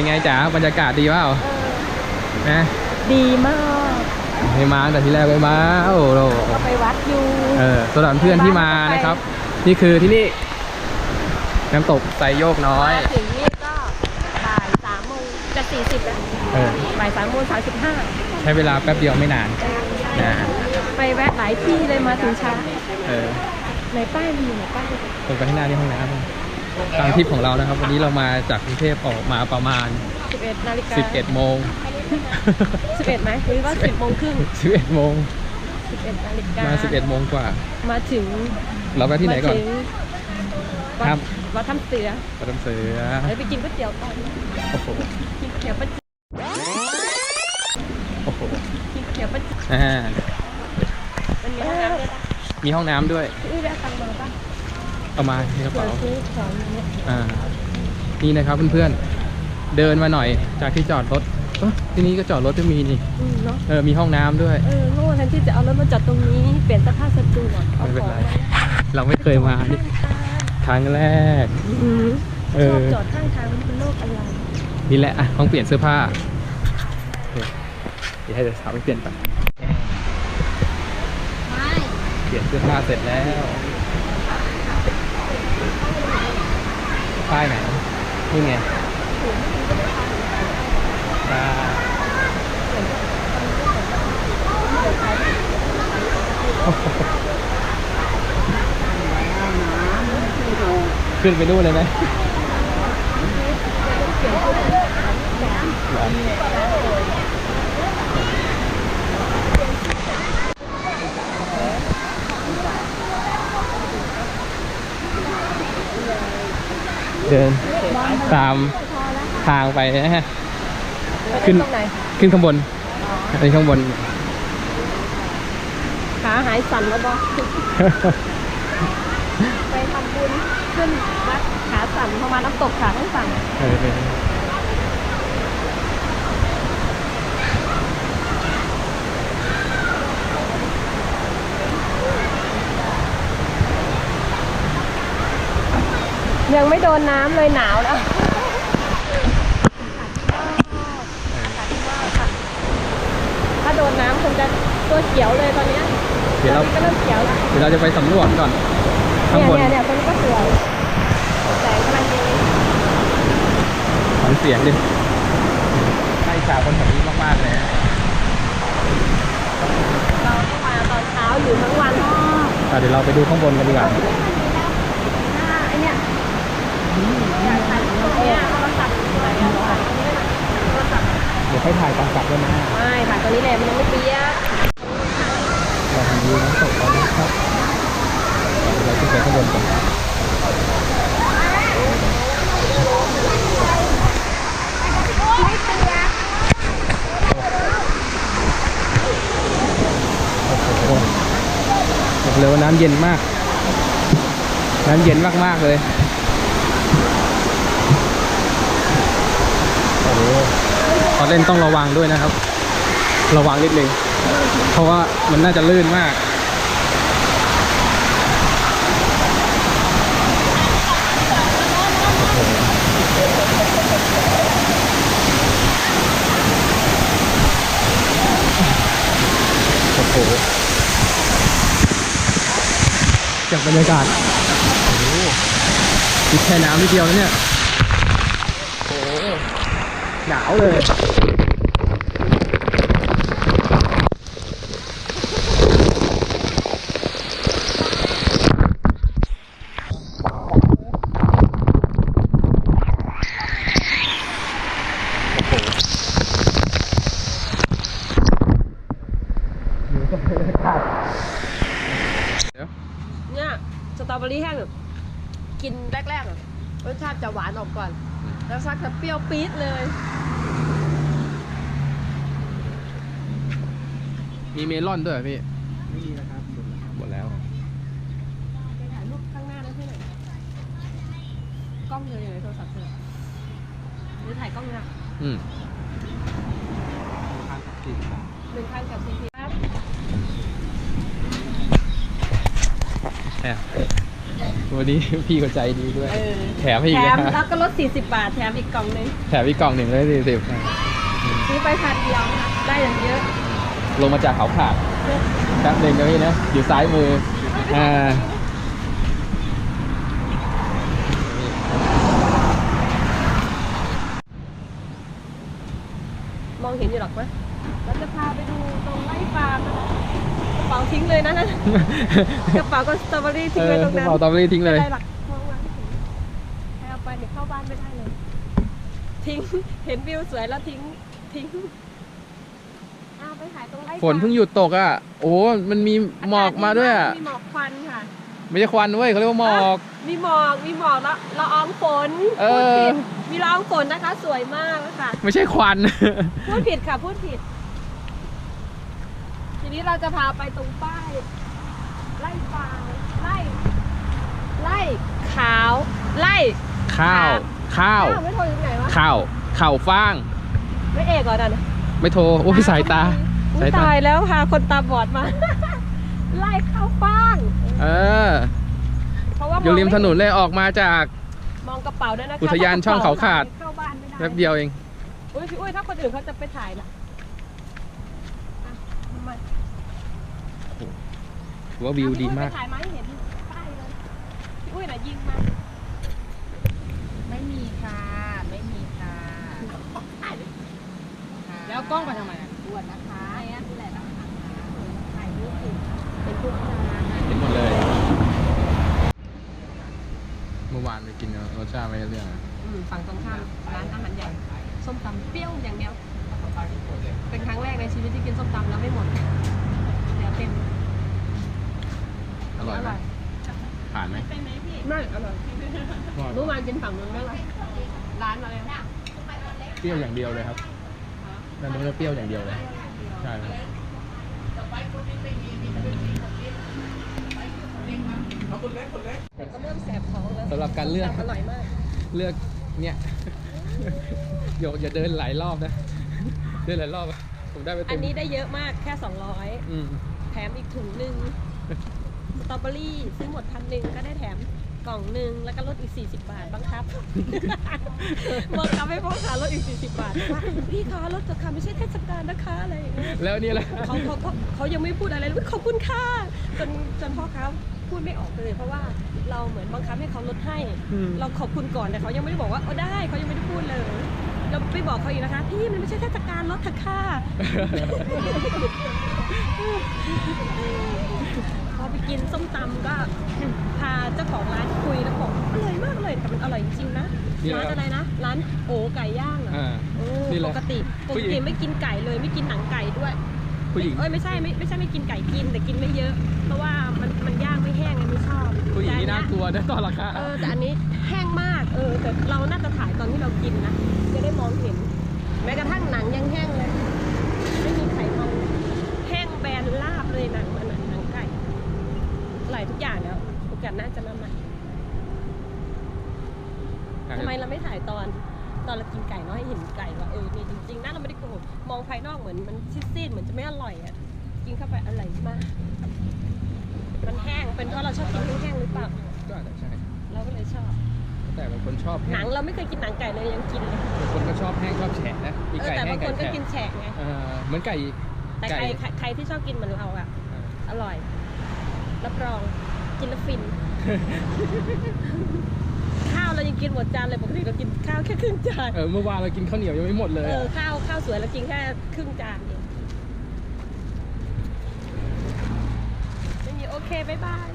เป็นไงจ๋าบรรยากาศดีเปล่าเออนะดีมากไม่มาตั้งแต่ที่แรกไม่มาโอ้โหก็ไปวัดอยู่เออสำหรับเพื่อนที่มานะครับ นี่คือที่นี่น้ำตกไซโยกน้อยมาถึงนี่ก็บ่ายสามโมงจะสี่สิบแล้วเออบ่ายสามโมงสามสิบห้าใช้เวลาแป๊บเดียวไม่นานนะไปแวะหลายที่เลยมาถึงเช้าเออในป้ายมีอยู่ในป้ายตรงไปข้างหน้าที่ห้องน้ำ ตามทริปของเรานะครับ วันนี้เรามาจากกรุงเทพออกมาประมาณสิบเอ็ดนาฬิกา11โมงสิบเอ็ดไหมหรือว่าสิบโมงครึ่ง11โมงสิบเอ็ดนาฬิกามา11โมงกว่า มาถึง เราไปที่ไหนก่อนมาถึงวัครัดบวัดถ้ำเสือประจำเสือเดี๋ยวไปกินก๋วยเตี๋ยวก่อนโอ้โหกินก๋วยเตี๋ยวป้าจิโอ้โหกินก๋วยเตี๋ยวป้าจิอ่ามันมีห้องน้ำด้วยนะมีห้องน้ำด้วยอุ้ยแวะตังค์มาป่ะ เอามาในกระเผื่อเป๋าซื้อของอย่างเงี้ยอ่า นี่นะครับเพื่อนๆ เดินมาหน่อยจากที่จอดรถเอ้อที่นี้ก็จอดรถก็มีนี่ อืมเนาะ เออ มีห้องน้ำด้วย เออโง่แทนที่จะเอารถมาจอดตรงนี้ เปลี่ยนสภาพสตูอะอาไม่เป็นไรของเราไม่เคยมานี่ครั้งแรกอืมเอชอบอจอดข้างทางมันเป็นโลกอะไร นี่แหละอะต้องเปลี่ยนเสื้อผ้าโอเคเดี๋ยวให้เดี๋ยวสาวไปเปลี่ยนก่อนไม่ เปลี่ยนเสื้อผ้าเสร็จแล้วป้ายไหน นี่ไงขึ้นไปดูเลยไหม เหรอเดินตามทางไปนะฮะ ขึ้นตรงไหนขึ้นข้างบนอันนี้ข้างบน ขาหายสั่นแล้วบอไปทำบุญขึ้นวัดขาสั่นพอมาน้ำตกขาต้องสั่น เออเออ ยังไม่โดนน้ำเลยหนาวแล้วถ้าโดนน้ำคงจะตัวเขียวเลยตอนเนี้ยเดี๋ยวเราตอนนี้ก็เริ่มเขียวแล้วเดี๋ยวเราจะไปสำรวจก่อนข้างบนเนี่ยเนี่ยเนี่ยตรงนี้ก็สวยแสงกำลังดีฟังเสียงดิใช่ชาวคนแถวนี้มากๆเลยนะเราต้องมาตอนเช้าอยู่ทั้งวันอะเดี๋ยวเราไปดูข้างบนกันดีกว่า หน้าไอเนี่ยอยากถ่ายตรงเนี้ยโทรศัพท์อยู่ไหนอะถ่ายตรงนี้ได้ไหมโทรศัพท์ เดี๋ยวค่อยถ่ายตอนกลับด้วยนะไม่ถ่ายตรงนี้แหละมันยังไม่เปียกเราทำวิวน้ำตกแล้วนะครับเดี๋ยวเราขึ้นไปข้างบนกันโอ้โหบอกเลยว่าน้ำเย็นมาก น้ำเย็นมาก ๆ เลยโอ้โหต อนเล่นต้องระวังด้วยนะครับ ระวังนิดนึงเพราะว่ามันน่าจะลื่นมากโอ้โหจากบรรยากาศโอ้โหแค่น้ำนิดเดียวแล้วเนี่ย หนาวเลยเนี่ยสตรอเบอรี่แห้งกินแรกๆรสชาติจะหวานออกก่อน แล้วสักจะเปรี้ยวปี๊ดเลย มีเมลอนด้วยเหรอพี่ ไม่มีนะครับหมดแล้ว ไปถ่ายรูปข้างหน้าได้ที่ไหนกล้องเธออยู่ในโทรศัพท์เธอหรือถ่ายกล้องเนี่ยอืมหนึ่งพันกับซีพีครับแอบวันนี้ พี่ก็ใจดีด้วย เออแถมให้อีกแถนะมคแล้รับวก็ลด40 บาท แถมอีกกล่องหนึงแถมอีกกล่องหนึ่งเลยสี่สิบ ซื้อไปพันเดียวนะคะได้อย่างเยอะ ลงมาจากเขาขาดแป๊บหนึ่งนะพี่นะอยู่ซ้ายมืออ่ามองเห็นอยู่หรอกไหมเราจะพาไปดูตรงไร่ฟาร์มนะคะกระเป๋าทิ้งเลยนะนั่นกระเป๋าก็สตรอเบอรี่ทิ้งเอไว้อตรงกระนั้นเป๋าตอมรี่ทิ้งเลยไม่ได้หรอกมองมาไม่เห็นใครเอาไปเดี๋ยวเข้าบ้านไม่ได้เลย ทิ้ง เห็นวิวสวยแล้วทิ้ง ทิ้ง เอาไปขายตรงไร่ฝนเพิ่งหยุดตกอะ โอ้มันมีหมอกมาด้วยอะ มีหมอกควันค่ะ ไม่ใช่ควันเว้ยเขาเรียกว่าหมอก มีหมอก มีหมอกแล้วละอองฝนเอพูดอ ผิดมีละอองฝนนะคะ สวยมากเลยค่ะ ไม่ใช่ควัน พูดผิดค่ะ พูดผิด ทีนี้เราจะพาไปตรงป้ายไล่ฟางไล่ไล่ขาวไล่ ข้าว ข้าว อ้ไม่โทรยังไงวะข้าวข่าวฟ้าง ไม่เอกก่อนนะ ไม่โทรโอ้ยสายตา อุ๊สายยตา ตายแล้วพาคนตาบอดมา ไล่เข้าฟ้าง เออ เพราะว่าอยู่ริมถนนเลยออกมาจาก มองกระเป๋าด้วยนะคะอุทยานช่องเขาขาด เข้าบ้านไม่ได้แป๊บเดียวเอง อุ้ยพี่อุ้ยถ้าคนอื่นเขาจะไปถ่ายล่ะอะทำไมถือว่าวิวดีมากพี่อุ้ยไปถ่ายมาให้เห็นป้ายเลยพี่อุ้ยน่ะยิงมาไม่มีค่ะ ไม่มีค่ะ แล้วกล้องไปทำไมอะตรวจนะคะไหนอะนี่แหละนะคะถ่ายรูปอยู่เป็นผู้ชายเห็นหมดเลย เมื่อวานไปกินรสชาติไม่ได้เรื่องอะอืมฝั่งตรงข้ามร้านอาหารใหญ่ส้มตำเปรี้ยวอย่างเดียว เป็นครั้งแรกในชีวิตที่กินส้มตำแล้วไม่หมดเดี๋ยวเต็มอร่อยไหมผ่านไหมไม่อร่อยเมื่อวานกินฝั่งนู้นไม่อร่อยร้านอะไรนะเปรี้ยวอย่างเดียวเลยครับ นั่นมันเปรี้ยวอย่างเดียวเลยใช่ครับก็เริ่มแสบท้องแล้วสำหรับการเลือกอร่อยมาก เลือกเนี่ยอย่าอย่าเดินหลายรอบนะ เดินหลายรอบอะผมได้ไปอัเต็นมนี้ได้เยอะมากแค่อืม200แถมอีกถุงหนึ่งสตรอเบอรี่ซื้อหมดพันหนึ่งก็ได้แถม กล่องหนึ่งแล้วก็ลดอีก 40 บาทบังคับ บังคับให้พ่อค้าลดอีก 40 บาทว่าพี่คะลดเถอะค่ะไม่ใช่เทศกาลนะคะอะไรอย่างเงี้ยแล้วนี่แหละเขาเขาเขาเขายังไม่พูดอะไรเลยขอบคุณค่ะจนจนพ่อค้าพูดไม่ออกเลย เพราะว่าเราเหมือนบังคับให้เขาลดให้ อืม เราขอบคุณก่อนแต่เขายังไม่ได้บอกว่าเออได้เขายังไม่ได้พูดเลยเราไปบอกเขาอีกนะคะ พี่มันไม่ใช่เทศกาลลดเถอะค่ะ พอไปกินส้มตำก็พาเจ้าของร้านคุยแล้วบอกอร่อยมากเลยแต่มันอร่อยจริงๆนะนี่แหละร้านอะไรนะร้านโอไก่ย่างเหรออ่าเออนี่แหละปกติปผู้กหญิติงไม่กินไก่เลยไม่กินหนังไก่ด้วยผู้หญิง เอ้ยไม่ใช่ไม่ไม่ใช่ไม่กินไก่กินแต่กินไม่เยอะ เพราะว่ามันมันย่างไม่แห้งไงไม่ชอบผู้หญิงนี่แต่น่าอักลัวนะตอนราคาเออแต่อันนี้แห้งมากเออแต่เราน่าจะถ่ายตอนที่เรากินนะจะได้มองเห็นแม้กระทั่งหนังยังแห้งเลย ไม่มีไขมันแห้งแบนลาบเลยหนังมันอะหนังไก่อร่อยทุกอย่างแล้วโอกาสหน่าจะมาใหม่ทำไมเราไม่ถ่ายตอนตอนเรากินไก่เนาะให้เห็นไก่ว่าเออนี่จริงๆนะเราไม่ได้โกหกมองภายนอกเหมือนมันซีดๆเหมือนจะไม่อร่อยอะกินเข้าไปอร่อยมากมันแห้งเป็นเพราะเราชอบกินแห้งๆหรือเปล่าก็อาจจะใช่ เราก็เลยชอบ แต่บางคนชอบหแห้นังงเราไม่เคยกินหนังไก่เลยยังกินเลยบางคนก็ชอบแห้งชอบแฉะนะมีเออไก่แต่แห้บางงไก่คนก็แฉะกินแฉะไงเออเหมือนไก่แต่ใครใครใครที่ชอบกินเหมือนเราอะเอออร่อยรับรอง กินแล้วฟิน ข้าวเรายังกินหมดจานเลยปกติเรากินข้าวแค่ครึ่งจาน เออเมื่อวานเรากินข้าวเหนียวยังไม่หมดเลยเอออะข้าวข้าวสวยเรากินแค่ครึ่งจานเองไม่มีโอเคบ๊ายบาย